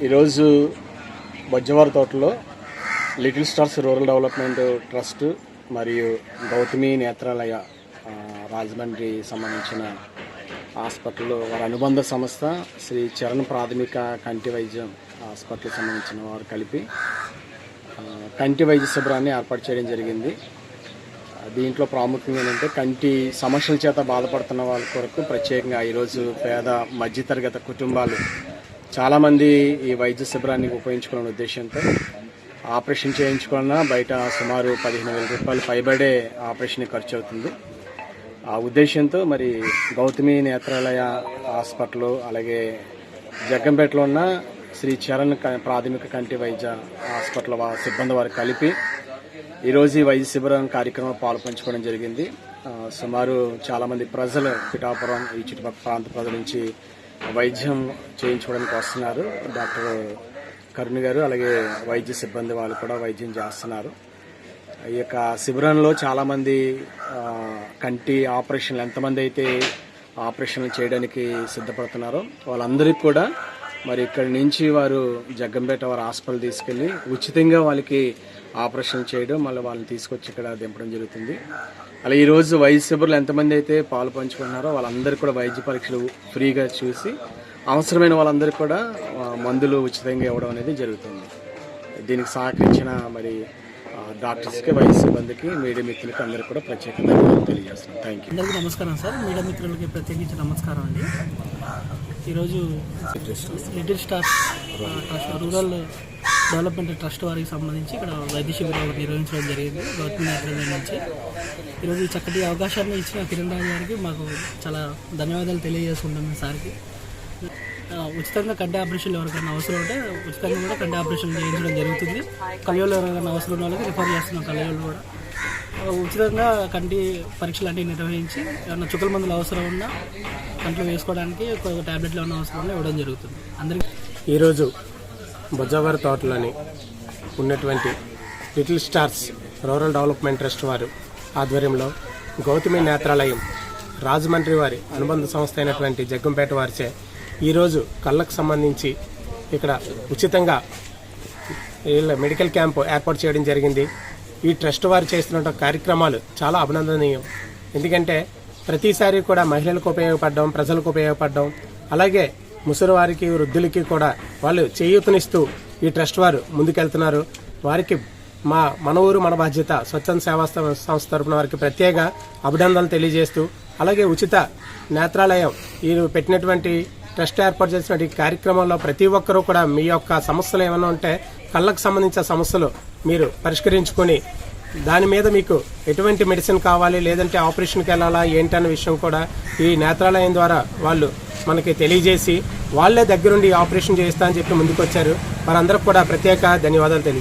ఈరోజు బొజ్జవారి తోటలో little stars rural development trust మరియు గౌతమి నేత్రాలయ రాజమండ్రి సంబంధించిన హాస్పిటల్ వారి అనుబంధ సంస్థ శ్రీ చరణ్ ప్రాథమిక కంటి వైద్యం హాస్పిటల్ సంబంధించిన వారు కలిపి కంటి వైద్య శిబిరాన్ని ఏర్పాటు చేయడం జరిగింది. దీంట్లో ప్రాముఖ్యంగా ఏంటంటే కంటి సమస్యల చేత బాధపడుతున్న వాళ్ళ కొరకు ప్రత్యేకంగా ఈరోజు పేద మధ్యతరగతి కుటుంబాలు చాలామంది ఈ వైద్య శిబిరాన్ని ఉపయోగించుకునే ఉద్దేశంతో ఆపరేషన్ చేయించుకున్న బయట సుమారు పదిహేను వేల రూపాయలు పైబడే ఆపరేషన్ ఖర్చు అవుతుంది. ఆ ఉద్దేశంతో మరి గౌతమి నేత్రాలయ హాస్పిటల్ అలాగే జగ్గంపేటలో ఉన్న శ్రీ చరణ్ క- ప్రాథమిక కంటి వైద్య హాస్పిటల్ సిబ్బంది వారు కలిపి ఈరోజు ఈ వైద్య శిబిరం కార్యక్రమం పాల్పంచుకోవడం జరిగింది. సుమారు చాలామంది ప్రజలు పిఠాపురం ఈ చుట్టుపక్కల ప్రాంత ప్రజల నుంచి వైద్యం చేయించుకోవడానికి వస్తున్నారు. డాక్టర్ కరుణ్ గారు అలాగే వైద్య సిబ్బంది వాళ్ళు కూడా వైద్యం చేస్తున్నారు. ఈ యొక్క శిబిరంలో చాలామంది కంటి ఆపరేషన్లు ఎంతమంది అయితే ఆపరేషన్లు చేయడానికి సిద్ధపడుతున్నారో వాళ్ళందరికీ కూడా మరి ఇక్కడి నుంచి వారు జగ్గంపేట వారి హాస్పిటల్ తీసుకెళ్ళి ఉచితంగా వాళ్ళకి ఆపరేషన్ చేయడం మళ్ళీ వాళ్ళని తీసుకొచ్చి ఇక్కడ దింపడం జరుగుతుంది. అలా ఈరోజు వైద్య ఎంతమంది అయితే పాలు పంచుకుంటున్నారో వాళ్ళందరికీ కూడా వైద్య పరీక్షలు ఫ్రీగా చూసి అవసరమైన వాళ్ళందరికీ కూడా మందులు ఉచితంగా ఇవ్వడం అనేది జరుగుతుంది. దీనికి సహకరించిన మరి డాక్టర్స్కి వైద్య సిబ్బందికి మీడియా మిత్రులకి అందరికీ కూడా ప్రత్యేక ధన్యవాదాలు థ్యాంక్ యూ అందరికీ నమస్కారం సార్. మీడియా మిత్రులకి ప్రత్యేకించి నమస్కారం అండి. ఈరోజు little star trust rural development trust వారికి సంబంధించి ఇక్కడ వైద్య శిబిరాలు నిర్వహించడం జరిగింది. గవర్నమెంట్ నేతృత్వం నుంచి. ఈరోజు చక్కటి అవకాశాన్ని ఇచ్చిన కిరణ్ రాజు గారికి మాకు చాలా ధన్యవాదాలు తెలియజేసుకుంటాం సార్కి. ఉచితంగా కంటి ఆపరేషన్లు ఎవరికైనా అవసరం ఉంటే ఉచితంగా కూడా కంటి ఆపరేషన్ చేయించడం జరుగుతుంది. కళ్ళయోళ్ళు ఎవరికైనా అవసరం ఉన్న వాళ్ళకి రిఫర్ చేస్తున్నాం కళ్ళయోళ్ళు కూడా. ఉచితంగా కంటి పరీక్షలు అన్నీ నిర్వహించి ఏమైనా చుక్కల మందులు అవసరం ఉన్నా కంట్లో వేసుకోవడానికి ట్యాబ్లెట్లు టాబ్లెట్లు ఏమైనా అవసరం ఉన్నా ఇవ్వడం జరుగుతుంది. అందరికీ ఈరోజు బొజ్జావారి తోటలోని ఉన్నటువంటి little stars rural development trust వారు ఆధ్వర్యంలో గౌతమి నేత్రాలయం రాజమండ్రి వారి అనుబంధ సంస్థ అయినటువంటి జగ్గంపేట వారిచే ఈరోజు కళ్ళకు సంబంధించి ఇక్కడ ఉచితంగా వీళ్ళ మెడికల్ క్యాంప్ ఏర్పాటు చేయడం జరిగింది. ఈ ట్రస్ట్ వారు చేస్తున్న కార్యక్రమాలు చాలా అభినందనీయం. ఎందుకంటే ప్రతిసారి కూడా మహిళలకు ఉపయోగపడడం ప్రజలకు ఉపయోగపడడం అలాగే ముసలి వారికి వృద్ధులకి కూడా వాళ్ళు చేయూతనిస్తూ ఈ ట్రస్ట్ వారు ముందుకెళ్తున్నారు. వారికి మా మన ఊరు మన బాధ్యత స్వచ్ఛంద సేవా సంస్థ తరపున వారికి ప్రత్యేక అభినందనలు తెలియజేస్తూ అలాగే ఉచిత నేత్రాలయం ఈ పెట్టినటువంటి ట్రస్ట్ ఏర్పాటు చేసినటువంటి ఈ కార్యక్రమంలో ప్రతి ఒక్కరూ కూడా మీ యొక్క సమస్యలు ఏమైనా ఉంటే కళ్ళకు సంబంధించిన సమస్యలు మీరు పరిష్కరించుకొని దాని మీద మీకు ఎటువంటి మెడిసిన్ కావాలి లేదంటే ఆపరేషన్కి వెళ్ళాలా ఏంటన్న విషయం కూడా ఈ నేత్రాలయం ద్వారా వాళ్ళు మనకి తెలియజేసి వాళ్ళే దగ్గరుండి ఆపరేషన్ చేస్తా అని చెప్పి ముందుకొచ్చారు. వారందరికి కూడా ప్రత్యేక ధన్యవాదాలు తెలియజేస్తారు